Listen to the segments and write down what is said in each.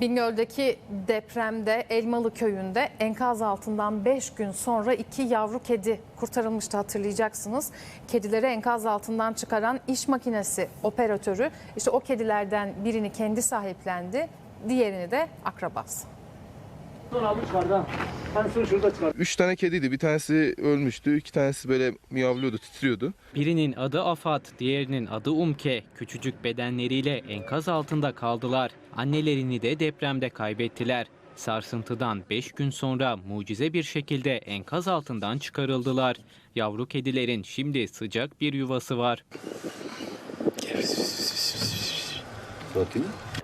Bingöl'deki depremde Elmalı köyünde enkaz altından 5 gün sonra iki yavru kedi kurtarılmıştı hatırlayacaksınız. Kedileri enkaz altından çıkaran iş makinesi operatörü işte o kedilerden birini kendi sahiplendi, diğerini de akrabası. Son abi çıkardı ha. Hani son şurada. Üç tane kediydi. Bir tanesi ölmüştü. iki tanesi böyle miyavlıyordu, titriyordu. Birinin adı Afat, diğerinin adı Umke. Küçücük bedenleriyle enkaz altında kaldılar. Annelerini de depremde kaybettiler. Sarsıntıdan 5 gün sonra mucize bir şekilde enkaz altından çıkarıldılar. Yavru kedilerin şimdi sıcak bir yuvası var.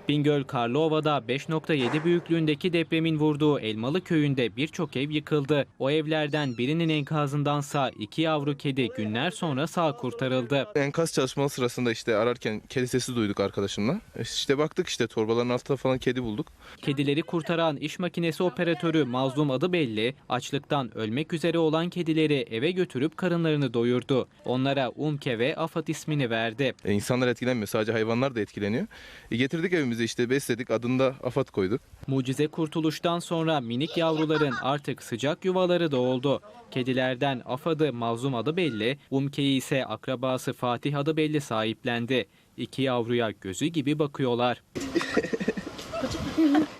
Bingöl Karlıova'da 5.7 büyüklüğündeki depremin vurduğu Elmalı köyünde birçok ev yıkıldı. O evlerden birinin enkazındansa iki yavru kedi günler sonra sağ kurtarıldı. Enkaz çalışmaları sırasında işte ararken kedi sesi duyduk arkadaşımla. İşte baktık işte torbaların altında falan kedi bulduk. Kedileri kurtaran iş makinesi operatörü Mazlum adı belli, açlıktan ölmek üzere olan kedileri eve götürüp karınlarını doyurdu. Onlara Umke ve Afat ismini verdi. E, insanlar etkilenmiyor. Sadece hayvanlar da etkileniyor. E, getirdik evimize işte besledik. Adını da Afat koyduk. Mucize kurtuluştan sonra minik yavruların artık sıcak yuvaları da oldu. Kedilerden Afad'ı Mazlum adı belli, Umke'yi ise akrabası Fatih adı belli sahiplendi. İki yavruya gözü gibi bakıyorlar.